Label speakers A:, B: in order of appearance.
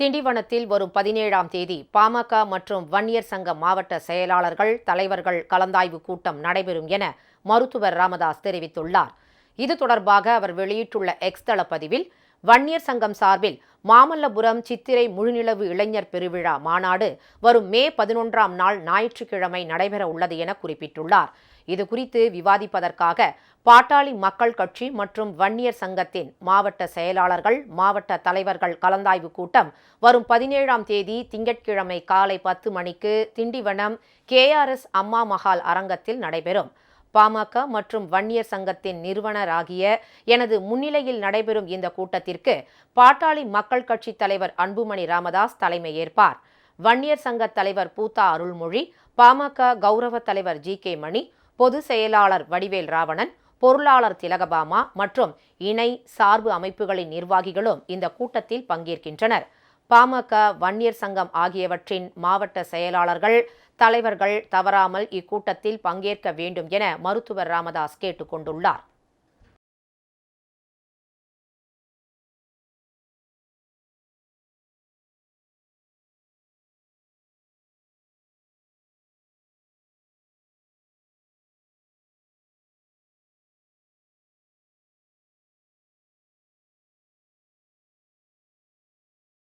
A: திண்டிவனத்தில் வரும் பதினேழாம் தேதி பாமக மற்றும் வன்னியர் சங்க மாவட்ட செயலாளர்கள் தலைவர்கள் கலந்தாய்வு கூட்டம் நடைபெறும் என மருத்துவர் ராமதாஸ் தெரிவித்துள்ளார். இது தொடர்பாக அவர் வெளியிட்டுள்ள எக்ஸ் தள பதிவில் வன்னியர் சங்கம் சார்பில் மாமல்லபுரம் சித்திரை முழுநிலவு இளைஞர் பெருவிழா மாநாடு வரும் மே பதினொன்றாம் நாள் ஞாயிற்றுக்கிழமை நடைபெற உள்ளது என குறிப்பிட்டுள்ளார். இதுகுறித்து விவாதிப்பதற்காக பாட்டாளி மக்கள் கட்சி மற்றும் வன்னியர் சங்கத்தின் மாவட்ட செயலாளர்கள் மாவட்ட தலைவர்கள் கலந்தாய்வு கூட்டம் வரும் பதினேழாம் தேதி திங்கட்கிழமை காலை பத்து மணிக்கு திண்டிவனம் கேஆர்எஸ் அம்மா மஹால் அரங்கத்தில் நடைபெறும். பாமக மற்றும் வன்னியர் சங்கத்தின் நிறுவனராகிய எனது முன்னிலையில் நடைபெறும் இந்த கூட்டத்திற்கு பாட்டாளி மக்கள் கட்சி தலைவர் அன்புமணி ராமதாஸ் தலைமை ஏற்பார் வன்னியர் சங்க தலைவர் பூத்தா அருள்மொழி பாமக கௌரவ தலைவர் ஜி கே மணி பொதுச் செயலாளர் வடிவேல் ராவணன் பொருளாளர் திலகபாமா மற்றும் இணை சார்பு அமைப்புகளின் நிர்வாகிகளும் இந்த கூட்டத்தில் பங்கேற்கின்றனர். பாமக வன்னியர் சங்கம் ஆகியவற்றின் மாவட்ட செயலாளர்கள் தலைவர்கள் தவறாமல் இக்கூட்டத்தில் பங்கேற்க வேண்டும் என மருத்துவர் ராமதாஸ் கேட்டுக்கொண்டுள்ளார்.